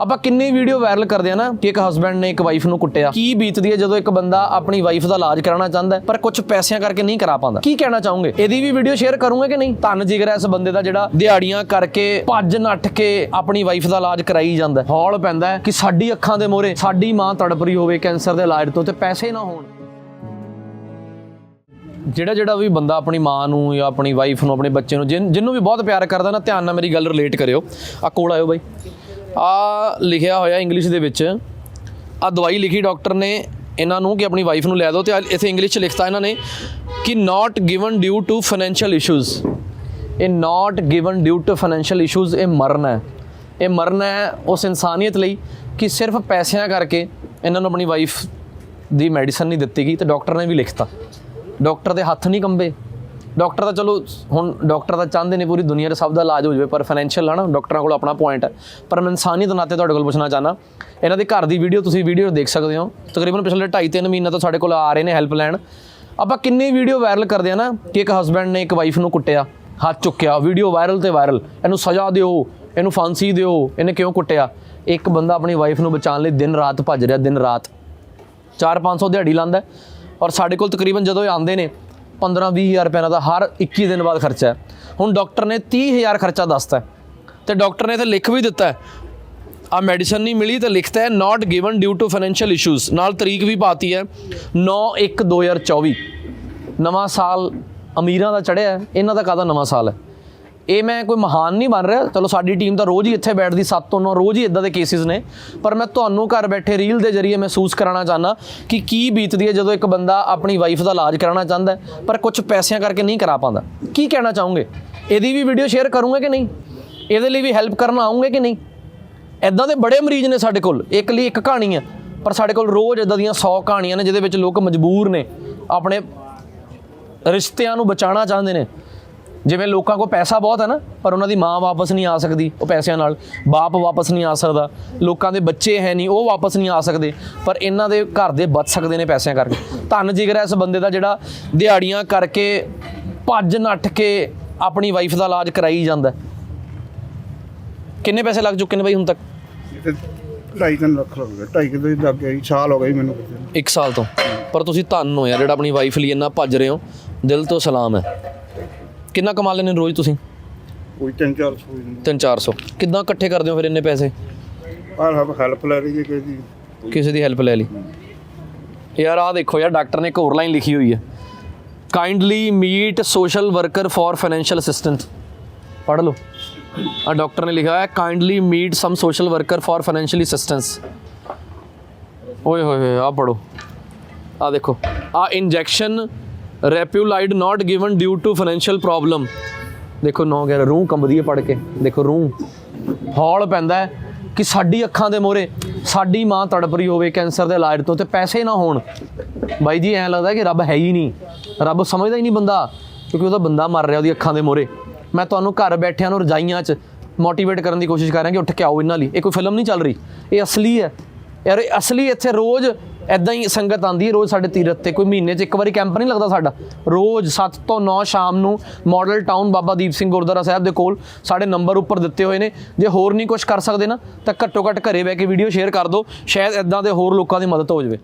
ਆਪਾਂ ਕਿੰਨੀ video viral ਕਰਦੇ ਆ ਨਾ ਕਿ ਇੱਕ ਹਸਬੰਡ ਨੇ ਇੱਕ ਵਾਈਫ ਨੂੰ ਕੁੱਟਿਆ। ਕੀ ਬੀਤਦੀ ਹੈ ਜਦੋਂ ਇੱਕ ਬੰਦਾ ਆਪਣੀ ਵਾਈਫ ਦਾ ਇਲਾਜ ਕਰਾਉਣਾ ਚਾਹੁੰਦਾ ਪਰ ਕੁਝ ਪੈਸਿਆਂ ਕਰਕੇ ਨਹੀਂ ਕਰਾ ਪਾਉਂਦਾ? ਕੀ ਕਹਿਣਾ ਚਾਹੋਗੇ? ਇਹਦੀ ਵੀ ਵੀਡੀਓ ਸ਼ੇਅਰ ਕਰੂੰਗੇ ਕਿ ਨਹੀਂ? ਧੰਨ ਜਿਗਰ ਇਸ ਬੰਦੇ ਦਾ ਜਿਹੜਾ ਦਿਹਾੜੀਆਂ ਕਰਕੇ ਭੱਜ ਨੱਠ ਕੇ ਆਪਣੀ ਵਾਈਫ ਦਾ ਇਲਾਜ ਕਰਾਈ ਜਾਂਦਾ ਹੌਲ ਪੈਂਦਾ ਹੈ ਕਿ ਸਾਡੀ ਅੱਖਾਂ ਦੇ ਮੋਹਰੇ ਸਾਡੀ ਮਾਂ ਤੜਪ ਰਹੀ ਹੋਵੇ ਕੈਂਸਰ ਦੇ ਇਲਾਜ ਤੋਂ ਤੇ ਪੈਸੇ ਨਾ ਹੋਣ। ਜਿਹੜਾ ਜਿਹੜਾ ਵੀ ਬੰਦਾ ਆਪਣੀ ਮਾਂ ਨੂੰ ਜਾਂ ਆਪਣੀ ਵਾਈਫ ਨੂੰ, ਆਪਣੇ ਬੱਚੇ ਨੂੰ, ਜਿਨ- ਜਿਹਨੂੰ ਵੀ ਬਹੁਤ ਪਿਆਰ ਕਰਦਾ ਨਾ, ਧਿਆਨ ਨਾਲ ਮੇਰੀ ਗੱਲ ਰਿਲੇਟ ਕਰਿਓ। ਆ ਕੋਲ ਆਇਓ ਬਾਈ। ਆ ਲਿਖਿਆ ਹੋਇਆ ਇੰਗਲਿਸ਼ ਦੇ ਵਿੱਚ। ਆ ਦਵਾਈ ਲਿਖੀ ਡਾਕਟਰ ਨੇ ਇਹਨਾਂ ਨੂੰ ਕਿ ਆਪਣੀ ਵਾਈਫ ਨੂੰ ਲੈ ਦਿਓ ਤੇ ਆਹ ਇੱਥੇ ਇੰਗਲਿਸ਼ ਚ ਲਿਖਤਾ ਇਹਨਾਂ ਨੇ ਕਿ not given due to financial issues ਇਹ not given due to financial issues ਇਹ ਮਰਨ ਹੈ। ਇਹ ਮਰਨ ਹੈ ਉਸ ਇਨਸਾਨੀਅਤ ਲਈ ਕਿ ਸਿਰਫ ਪੈਸਿਆਂ ਕਰਕੇ ਇਹਨਾਂ ਨੂੰ ਆਪਣੀ ਵਾਈਫ ਦੀ ਮੈਡੀਸਨ ਨਹੀਂ ਦਿੱਤੀ ਗਈ ਤੇ ਡਾਕਟਰ ਨੇ ਵੀ ਲਿਖਤਾ। ਡਾਕਟਰ ਦੇ ਹੱਥ ਨਹੀਂ ਕੰਬੇ। ਡਾਕਟਰ ਤਾਂ ਚਲੋ, ਹੁਣ ਡਾਕਟਰ ਤਾਂ ਚਾਹੁੰਦੇ ਨੇ ਪੂਰੀ ਦੁਨੀਆ 'ਚ ਸਭ ਦਾ ਇਲਾਜ ਹੋ ਜਾਵੇ, ਪਰ ਫਾਈਨੈਂਸ਼ੀਅਲ ਹੈ ਨਾ ਡਾਕਟਰਾਂ ਕੋਲ ਆਪਣਾ ਪੁਆਇੰਟ ਹੈ। ਪਰ ਮੈਂ ਇਨਸਾਨੀਅਤ ਦੇ ਨਾਤੇ ਤੁਹਾਡੇ ਕੋਲ ਪੁੱਛਣਾ ਚਾਹਨਾ ਇਹਨਾਂ ਦੇ ਘਰ ਦੀ ਵੀਡੀਓ ਤੁਸੀਂ ਵੀਡੀਓ ਦੇਖ ਸਕਦੇ ਹੋ। ਤਕਰੀਬਨ ਪਿਛਲੇ 2.5-3 ਮਹੀਨਾ ਤੋਂ ਸਾਡੇ ਕੋਲ ਆ ਰਹੇ ਨੇ ਹੈਲਪ ਲੈਣ। ਆਪਾਂ ਕਿੰਨੀ ਵੀਡੀਓ ਵਾਇਰਲ ਕਰਦੇ ਆ ਨਾ, ਕਿ ਇੱਕ ਹਸਬੰਡ ਨੇ ਇੱਕ ਵਾਈਫ ਨੂੰ ਕੁੱਟਿਆ, ਹੱਥ ਚੁੱਕਿਆ ਵੀਡੀਓ ਵਾਇਰਲ ਤੇ ਵਾਇਰਲ ਇਹਨੂੰ ਸਜ਼ਾ ਦਿਓ, ਇਹਨੂੰ ਫਾਂਸੀ ਦਿਓ, ਇਹਨੇ ਕਿਉਂ ਕੁੱਟਿਆ? ਇੱਕ ਬੰਦਾ ਆਪਣੀ ਵਾਈਫ ਨੂੰ ਬਚਾਉਣ ਲਈ ਦਿਨ ਰਾਤ ਭੱਜ ਰਿਹਾ, ਦਿਨ ਰਾਤ। 4-500 ਦਿਹਾੜੀ ਲਾਂਦਾ ਔਰ ਸਾਡੇ ਕੋਲ ਤਕਰੀਬਨ ਜਦੋਂ ਇਹ ਆਉਂਦੇ ਨੇ 15-20000 ਰੁਪਏ ਦਾ ਹਰ 21 ਦਿਨ ਬਾਅਦ ਖਰਚਾ ਹੈ। ਹੁਣ ਡਾਕਟਰ ਨੇ 30000 ਖਰਚਾ ਦੱਸਤਾ ਹੈ। ਤੇ ਡਾਕਟਰ ਨੇ ਇੱਥੇ ਲਿਖ ਵੀ ਦਿੱਤਾ ਹੈ। ਆ ਮੈਡੀਸਨ ਨਹੀਂ ਮਿਲੀ ਤਾਂ ਲਿਖਤਾ ਹੈ not given due to financial issues ਨਾਲ ਤਰੀਕ ਵੀ ਪਾਤੀ ਹੈ 9/1/2024 ਨਵਾਂ ਸਾਲ ਅਮੀਰਾਂ ਦਾ ਚੜਿਆ ਇਹਨਾਂ ਦਾ ਕਾਹਦਾ ਨਵਾਂ ਸਾਲ ਹੈ? ਇਹ ਮੈਂ ਕੋਈ ਮਹਾਨ ਨਹੀਂ ਬਣ ਰਿਹਾ। ਚਲੋ, ਸਾਡੀ ਟੀਮ ਤਾਂ ਰੋਜ਼ ਹੀ ਇੱਥੇ ਬੈਠਦੀ 7 ਤੋਂ 9 ਰੋਜ਼ ਹੀ ਇਦਾਂ ਦੇ ਕੇਸਿਸ ਨੇ। ਪਰ ਮੈਂ ਤੁਹਾਨੂੰ ਘਰ ਬੈਠੇ ਰੀਲ ਦੇ ਜ਼ਰੀਏ ਮਹਿਸੂਸ ਕਰਾਉਣਾ ਚਾਹਨਾ ਕਿ ਕੀ ਬੀਤਦੀ ਹੈ ਜਦੋਂ ਇੱਕ ਬੰਦਾ ਆਪਣੀ ਵਾਈਫ ਦਾ ਇਲਾਜ ਕਰਾਉਣਾ ਚਾਹੁੰਦਾ ਪਰ ਕੁਝ ਪੈਸਿਆਂ ਕਰਕੇ ਨਹੀਂ ਕਰਾ ਪਾਉਂਦਾ। ਕੀ ਕਹਿਣਾ ਚਾਹੋਗੇ? ਇਹਦੀ ਵੀ ਵੀਡੀਓ ਸ਼ੇਅਰ ਕਰੂੰਗੇ ਕਿ ਨਹੀਂ? ਇਹਦੇ ਲਈ ਵੀ ਹੈਲਪ ਕਰਨ ਆਉਂਗੇ ਕਿ ਨਹੀਂ? ਐਦਾਂ ਦੇ ਬੜੇ ਮਰੀਜ਼ ਨੇ ਸਾਡੇ ਕੋਲ। ਇੱਕ ਲਈ ਇੱਕ ਕਹਾਣੀ ਹੈ, ਪਰ ਸਾਡੇ ਕੋਲ ਰੋਜ਼ ਇਦਾਂ ਦੀਆਂ 100 ਕਹਾਣੀਆਂ ਨੇ, ਜਿਹਦੇ ਵਿੱਚ ਲੋਕ ਮਜਬੂਰ ਨੇ, ਆਪਣੇ ਰਿਸ਼ਤਿਆਂ ਨੂੰ ਬਚਾਉਣਾ ਚਾਹੁੰਦੇ ਨੇ। ਜਿਵੇਂ ਲੋਕਾਂ ਕੋਲ ਪੈਸਾ ਬਹੁਤ ਹੈ ਨਾ ਪਰ ਉਹਨਾਂ ਦੀ ਮਾਂ ਵਾਪਸ ਨਹੀਂ ਆ ਸਕਦੀ ਉਹ ਪੈਸਿਆਂ ਨਾਲ ਬਾਪ ਵਾਪਸ ਨਹੀਂ ਆ ਸਕਦਾ। ਲੋਕਾਂ ਦੇ ਬੱਚੇ ਹੈ ਨਹੀਂ ਉਹ ਵਾਪਸ ਨਹੀਂ ਆ ਸਕਦੇ ਪਰ ਇਹਨਾਂ ਦੇ ਘਰ ਦੇ ਬਚ ਸਕਦੇ ਨੇ ਪੈਸਿਆਂ ਕਰਕੇ। ਧੰਨ ਜਿਗਰ ਹੈ ਇਸ ਬੰਦੇ ਦਾ ਜਿਹੜਾ ਦਿਹਾੜੀਆਂ ਕਰਕੇ ਭੱਜ ਨੱਠ ਕੇ ਆਪਣੀ ਵਾਈਫ ਦਾ ਇਲਾਜ ਕਰਾਈ ਜਾਂਦਾ ਹੈ। ਕਿੰਨੇ ਪੈਸੇ ਲੱਗ ਚੁੱਕੇ ਨੇ ਬਾਈ ਹੁਣ ਤੱਕ? ਤੇ ਢਾਈ ਤਿੰਨ ਲੱਖ ਲੱਗ ਗਿਆ ਢਾਈ ਕਿਲੋ ਲੱਗ ਗਿਆ ਸਾਲ ਹੋ ਜੀ ਮੈਨੂੰ। 1 ਸਾਲ ਤੋਂ। ਪਰ ਤੁਸੀਂ ਧੰਨ ਹੋ ਯਾਰ ਜਿਹੜਾ ਆਪਣੀ ਵਾਈਫ ਲਈ ਇੰਨਾ ਭੱਜ ਰਹੇ ਹੋ ਦਿਲ ਤੋਂ ਸਲਾਮ ਹੈ। ਕਿੰਨਾ ਕਮਾ ਲੈਂਦੇ ਹੋ ਰੋਜ਼ ਤੁਸੀਂ? ਕੋਈ ਤਿੰਨ ਚਾਰ ਸੌ ਜੀ 3-400 ਕਿੱਦਾਂ ਇਕੱਠੇ ਕਰਦੇ ਹੋ ਫਿਰ ਇੰਨੇ ਪੈਸੇ? ਆਹ ਹਬ ਹੈਲਪ ਲੈ ਰਹੀ ਹੈ ਕਿ ਜੀ ਕਿਸੇ ਦੀ ਹੈਲਪ ਲੈ ਲਈ। ਯਾਰ ਆਹ ਦੇਖੋ ਯਾਰ ਡਾਕਟਰ ਨੇ ਇੱਕ ਹੋਰ ਲਾਈਨ ਲਿਖੀ ਹੋਈ ਹੈ। Kindly meet social worker for financial assistant ਪੜ੍ਹ ਲਓ। ਆ ਡਾਕਟਰ ਨੇ ਲਿਖਿਆ ਹੈ kindly meet some social worker for financial assistance ਓਏ ਹੋਏ ਹੋਏ ਆ ਪੜੋ ਆ ਦੇਖੋ ਆ injection ਰੈਪਿਊਲਾਈਡ not given due to financial problem ਦੇਖੋ ਨੌ ਗਿਆ ਰੂਹ ਕੰਬਦੀ ਹੈ ਪੜ ਕੇ। ਦੇਖੋ ਰੂਹ ਹੌਲ ਪੈਂਦਾ ਹੈ ਕਿ ਸਾਡੀ ਅੱਖਾਂ ਦੇ ਮੋਹਰੇ ਸਾਡੀ ਮਾਂ ਤੜਪ ਰਹੀ ਹੋਵੇ ਕੈਂਸਰ ਦੇ ਇਲਾਜ ਤੋਂ ਤੇ ਪੈਸੇ ਨਾ ਹੋਣ। ਬਾਈ ਜੀ, ਐਂ ਲੱਗਦਾ ਕਿ ਰੱਬ ਹੈ ਹੀ ਨਹੀਂ। ਰੱਬ ਸਮਝਦਾ ਹੀ ਨਹੀਂ ਬੰਦਾ, ਕਿਉਂਕਿ ਉਹਦਾ ਬੰਦਾ ਮਰ ਰਿਹਾ ਉਹਦੀ ਅੱਖਾਂ ਦੇ ਮੋਹਰੇ। ਮੈਂ ਤੁਹਾਨੂੰ ਘਰ ਬੈਠਿਆਂ ਨੂੰ ਰਜਾਈਆਂ 'ਚ ਮੋਟੀਵੇਟ ਕਰਨ ਦੀ ਕੋਸ਼ਿਸ਼ ਕਰ ਰਿਹਾ ਕਿ ਉੱਠ ਕੇ ਆਓ ਇਹਨਾਂ ਲਈ। ਇਹ ਕੋਈ ਫਿਲਮ ਨਹੀਂ ਚੱਲ ਰਹੀ। ਇਹ ਅਸਲੀ ਹੈ। ਯਾਰ, ਇਹ ਅਸਲੀ ਇੱਥੇ ਰੋਜ਼ ਐਦਾਂ ਹੀ ਸੰਗਤ ਆਂਦੀ ਹੈ ਰੋਜ਼ ਸਾਡੇ ਤੀਰਥ ਤੇ, ਕੋਈ ਮਹੀਨੇ 'ਚ ਇੱਕ ਵਾਰੀ ਕੈਂਪ ਨਹੀਂ ਲੱਗਦਾ ਸਾਡਾ। ਰੋਜ਼ 7 ਤੋਂ 9 ਸ਼ਾਮ ਨੂੰ ਮਾਡਲ ਟਾਊਨ ਬਾਬਾ ਦੀਪ ਸਿੰਘ ਗੁਰਦੁਆਰਾ ਸਾਹਿਬ ਦੇ ਕੋਲ ਸਾਡੇ ਨੰਬਰ ਉੱਪਰ ਦਿੱਤੇ ਹੋਏ ਨੇ। ਜੇ ਹੋਰ ਨਹੀਂ ਕੁਝ ਕਰ ਸਕਦੇ ਨਾ, ਤਾਂ ਘੱਟੋ ਘੱਟ ਘਰੇ ਬਹਿ ਕੇ ਵੀਡੀਓ ਸ਼ੇਅਰ ਕਰ ਦਿਓ। ਸ਼ਾਇਦ ਐਦਾਂ ਦੇ ਹੋਰ ਲੋਕਾਂ ਦੀ ਮਦਦ ਹੋ ਜਾਵੇ।